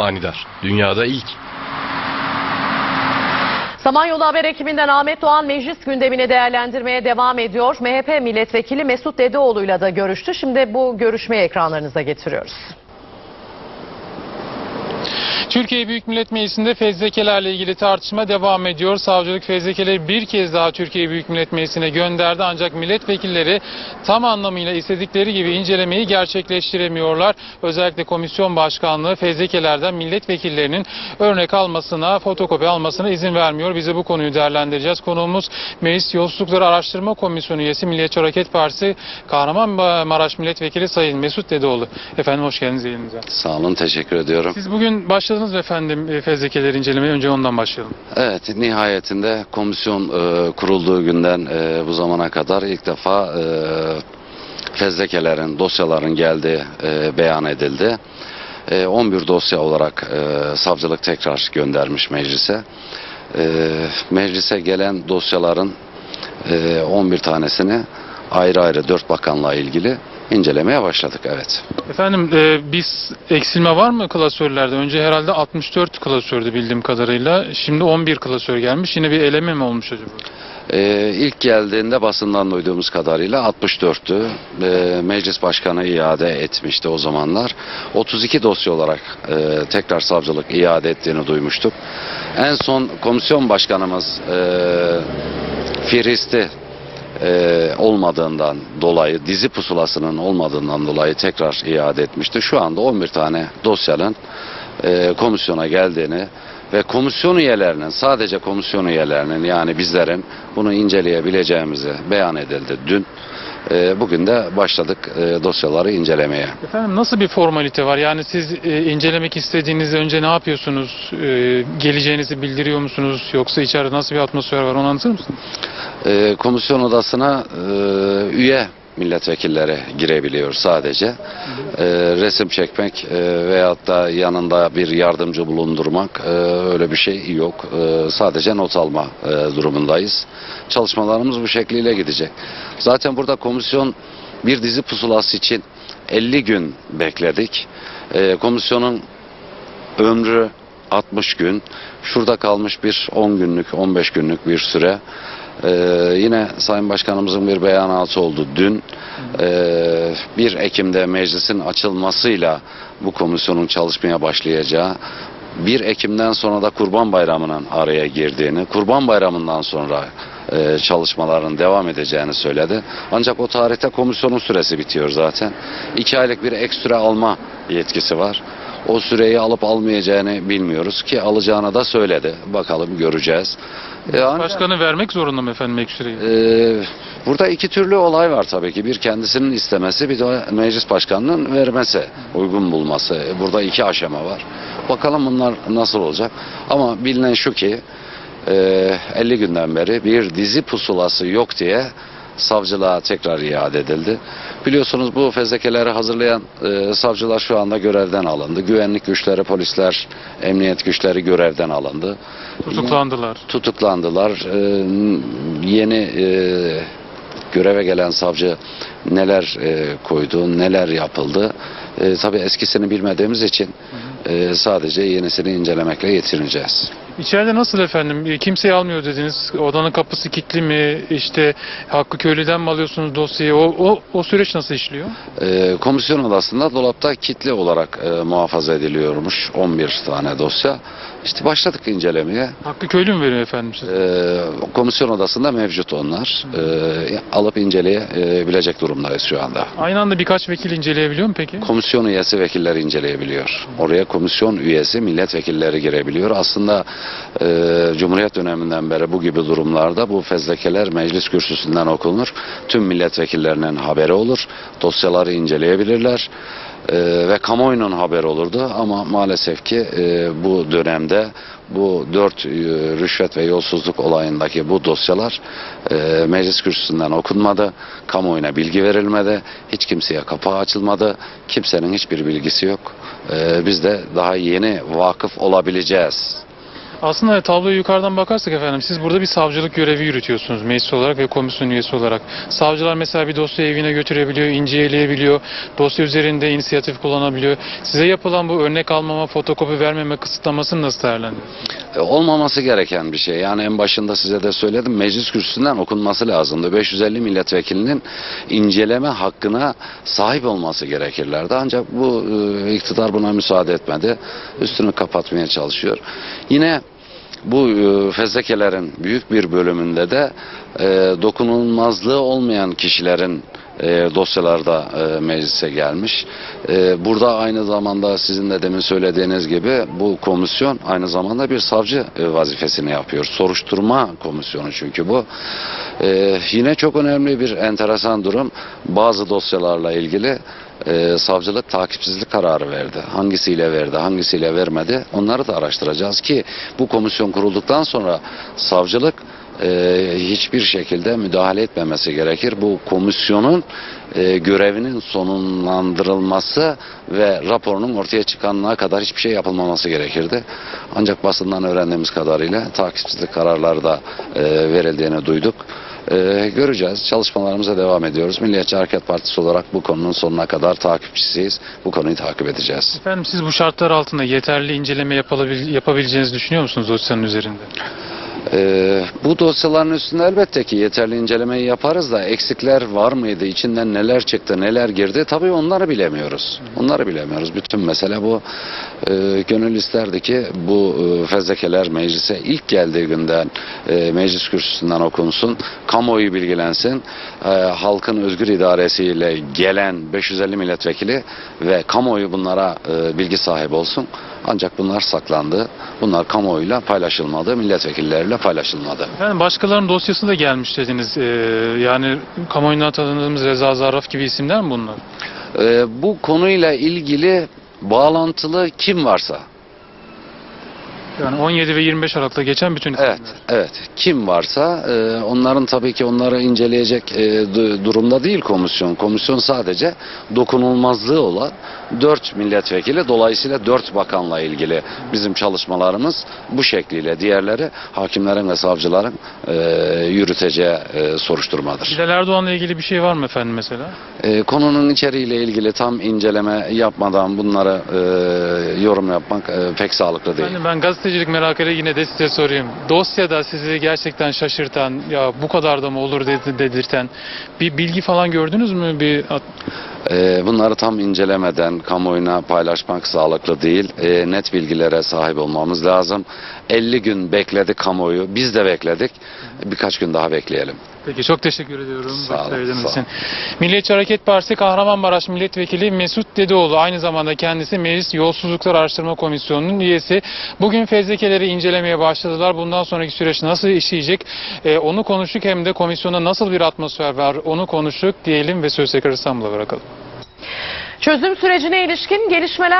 manidar. Dünyada ilk. Samanyolu Haber ekibinden Ahmet Doğan meclis gündemini değerlendirmeye devam ediyor. MHP milletvekili Mesut Dedeoğlu'yla da görüştü. Şimdi bu görüşmeyi ekranlarınıza getiriyoruz. Türkiye Büyük Millet Meclisi'nde fezlekelerle ilgili tartışma devam ediyor. Savcılık fezlekeleri bir kez daha Türkiye Büyük Millet Meclisi'ne gönderdi. Ancak milletvekilleri tam anlamıyla istedikleri gibi incelemeyi gerçekleştiremiyorlar. Özellikle komisyon başkanlığı fezlekelerden milletvekillerinin örnek almasına, fotokopi almasına izin vermiyor. Bize bu konuyu değerlendireceğiz. Konuğumuz Meclis Yolsuzlukları Araştırma Komisyonu üyesi Milliyetçi Hareket Partisi Kahramanmaraş Milletvekili Sayın Mesut Dedeoğlu. Efendim hoş geldiniz yayınımıza. Sağ olun, teşekkür ediyorum. Siz bugün başladınız mı efendim e, fezlekeleri incelemeye. Önce ondan başlayalım. Evet, nihayetinde komisyon e, kurulduğu günden e, bu zamana kadar ilk defa e, fezlekelerin, dosyaların geldiği e, beyan edildi. E, 11 dosya olarak e, savcılık tekrar göndermiş meclise. E, meclise gelen dosyaların e, 11 tanesini ayrı ayrı 4 bakanlığa ilgili incelemeye başladık, evet. Efendim e, biz eksilme var mı klasörlerde? Önce herhalde 64 klasördü bildiğim kadarıyla. Şimdi 11 klasör gelmiş. Yine bir eleme mi olmuş acaba? Ee, ilk geldiğinde basından duyduğumuz kadarıyla 64'tü. Ee, meclis başkanı iade etmişti o zamanlar. 32 dosya olarak e, tekrar savcılık iade ettiğini duymuştuk. En son komisyon başkanımız e, Firist'i e, olmadığından dolayı, dizi pusulasının olmadığından dolayı tekrar iade etmişti. Şu anda 11 tane dosyanın e, komisyona geldiğini ve komisyon üyelerinin sadece komisyon üyelerinin yani bizlerin bunu inceleyebileceğimizi beyan edildi dün. E, bugün de başladık e, dosyaları incelemeye. Efendim nasıl bir formalite var? Yani siz e, incelemek istediğinizde önce ne yapıyorsunuz? Geleceğinizi bildiriyor musunuz? Yoksa içeride nasıl bir atmosfer var? Onu anlatır mısınız? E, komisyon odasına e, üye milletvekilleri girebiliyor sadece. E, resim çekmek e, veyahut da yanında bir yardımcı bulundurmak e, öyle bir şey yok. E, sadece not alma e, durumundayız. Çalışmalarımız bu şekliyle gidecek. Zaten burada komisyon bir dizi pusulası için 50 gün bekledik. E, komisyonun ömrü 60 gün. Şurada kalmış bir 10 günlük, 15 günlük bir süre. Ee, yine Sayın Başkanımızın bir beyanatı oldu dün. Ee, 1 Ekim'de meclisin açılmasıyla bu komisyonun çalışmaya başlayacağı, 1 Ekim'den sonra da Kurban Bayramı'nın araya girdiğini, Kurban Bayramı'ndan sonra e, çalışmaların devam edeceğini söyledi. Ancak o tarihte komisyonun süresi bitiyor zaten. 2 aylık bir ekstra alma yetkisi var. O süreyi alıp almayacağını bilmiyoruz ki alacağını da söyledi. Bakalım göreceğiz. E, ancak- Başkanı vermek zorunda mı efendim ek süreyi? ee, burada iki türlü olay var tabii ki. Bir kendisinin istemesi, bir de meclis başkanının vermesi, uygun bulması. E, Burada iki aşama var. Bakalım bunlar nasıl olacak. Ama bilinen şu ki e, 50 günden beri bir dizi pusulası yok diye savcılığa tekrar iade edildi. Biliyorsunuz bu fezlekeleri hazırlayan e, savcılar şu anda görevden alındı. Güvenlik güçleri, polisler, emniyet güçleri görevden alındı. Tutuklandılar. Tutuklandılar. Ee, yeni e, göreve gelen savcı neler e, koydu, neler yapıldı. E, tabii eskisini bilmediğimiz için e, sadece yenisini incelemekle yetineceğiz. İçeride nasıl efendim? E, Kimseyi almıyor dediniz. Odanın kapısı kilitli mi? İşte Hakkı Köylü'den mi alıyorsunuz dosyayı? O, o, o süreç nasıl işliyor? E, komisyon odasında dolapta kitli olarak e, muhafaza ediliyormuş 11 tane dosya. İşte başladık incelemeye. Hakkı Köylü mü veriyor efendim size? E, komisyon odasında mevcut onlar. E, alıp inceleyebilecek durumdayız şu anda. Aynı anda birkaç vekil inceleyebiliyor mu peki? Komisyon üyesi vekiller inceleyebiliyor. Oraya komisyon üyesi milletvekilleri girebiliyor. Aslında e, Cumhuriyet döneminden beri bu gibi durumlarda bu fezlekeler meclis kürsüsünden okunur. Tüm milletvekillerinin haberi olur. Dosyaları inceleyebilirler. E, ve kamuoyunun haberi olurdu ama maalesef ki e, bu dönemde bu dört e, rüşvet ve yolsuzluk olayındaki bu dosyalar e, meclis kürsüsünden okunmadı, kamuoyuna bilgi verilmedi, hiç kimseye kapağı açılmadı, kimsenin hiçbir bilgisi yok. E, biz de daha yeni vakıf olabileceğiz. Aslında tabloya yukarıdan bakarsak efendim siz burada bir savcılık görevi yürütüyorsunuz meclis olarak ve komisyon üyesi olarak. Savcılar mesela bir dosya evine götürebiliyor, inceleyebiliyor, dosya üzerinde inisiyatif kullanabiliyor. Size yapılan bu örnek almama, fotokopi vermeme kısıtlamasını nasıl değerlendiriyorsunuz? E, olmaması gereken bir şey. Yani en başında size de söyledim meclis kürsüsünden okunması lazımdı. 550 milletvekilinin inceleme hakkına sahip olması gerekirlerdi. Ancak bu e, iktidar buna müsaade etmedi. Üstünü kapatmaya çalışıyor. Yine bu e, fezlekelerin büyük bir bölümünde de e, dokunulmazlığı olmayan kişilerin e, dosyalarda meclise gelmiş. Burada aynı zamanda sizin de demin söylediğiniz gibi bu komisyon aynı zamanda bir savcı vazifesini yapıyor. Soruşturma komisyonu çünkü bu. Yine çok önemli bir enteresan durum. Bazı dosyalarla ilgili e, savcılık takipsizlik kararı verdi. Hangisiyle verdi, hangisiyle vermedi onları da araştıracağız ki bu komisyon kurulduktan sonra savcılık e, hiçbir şekilde müdahale etmemesi gerekir. Bu komisyonun e, görevinin sonlandırılması ve raporunun ortaya çıkanına kadar hiçbir şey yapılmaması gerekirdi. Ancak basından öğrendiğimiz kadarıyla takipsizlik kararları da e, verildiğini duyduk. E, göreceğiz. Çalışmalarımıza devam ediyoruz. Milliyetçi Hareket Partisi olarak bu konunun sonuna kadar takipçisiyiz. Bu konuyu takip edeceğiz. Efendim siz bu şartlar altında yeterli inceleme yapabileceğinizi düşünüyor musunuz dosyanın üzerinde? Ee, bu dosyaların üstünde elbette ki yeterli incelemeyi yaparız da eksikler var mıydı, içinden neler çıktı, neler girdi tabii onları bilemiyoruz. Onları bilemiyoruz. Bütün mesele bu. Ee, gönül isterdi ki bu e, fezlekeler meclise ilk geldiği günden e, meclis kürsüsünden okunsun, kamuoyu bilgilensin, e, halkın özgür idaresiyle gelen 550 milletvekili ve kamuoyu bunlara e, bilgi sahibi olsun. Ancak bunlar saklandı. Bunlar kamuoyuyla paylaşılmadı, milletvekilleriyle paylaşılmadı. Efendim başkalarının dosyası da gelmiş dediniz. Ee, yani kamuoyundan tanıdığımız Reza Zarraf gibi isimler mi bunlar? Ee, bu konuyla ilgili bağlantılı kim varsa, Yani 17 ve 25 Aralık'ta geçen bütün isimler. evet, evet, kim varsa e, onların tabii ki onları inceleyecek e, du- durumda değil komisyon. Komisyon sadece dokunulmazlığı olan dört milletvekili, dolayısıyla dört bakanla ilgili bizim çalışmalarımız bu şekliyle. Diğerleri hakimlerin ve savcıların e, yürüteceği e, soruşturmadır. Bilal Erdoğan'la ilgili bir şey var mı efendim mesela? E, konunun içeriğiyle ilgili tam inceleme yapmadan bunları e, yorum yapmak e, pek sağlıklı değil. Yani ben gazetecilik merakıyla yine de size sorayım. Dosyada sizi gerçekten şaşırtan, ya bu kadar da mı olur dedi- dedirten bir bilgi falan gördünüz mü? Bir bunları tam incelemeden kamuoyuna paylaşmak sağlıklı değil. E, net bilgilere sahip olmamız lazım. 50 gün bekledi kamuoyu. Biz de bekledik. Birkaç gün daha bekleyelim. Peki çok teşekkür ediyorum. Sağ olun, sağ için. Milliyetçi Hareket Partisi Kahramanmaraş Milletvekili Mesut Dedeoğlu aynı zamanda kendisi Meclis Yolsuzluklar Araştırma Komisyonu'nun üyesi. Bugün fezlekeleri incelemeye başladılar. Bundan sonraki süreç nasıl işleyecek Ee, onu konuştuk hem de komisyonda nasıl bir atmosfer var onu konuştuk diyelim ve söz tekrar İstanbul'a bırakalım. Çözüm sürecine ilişkin gelişmeler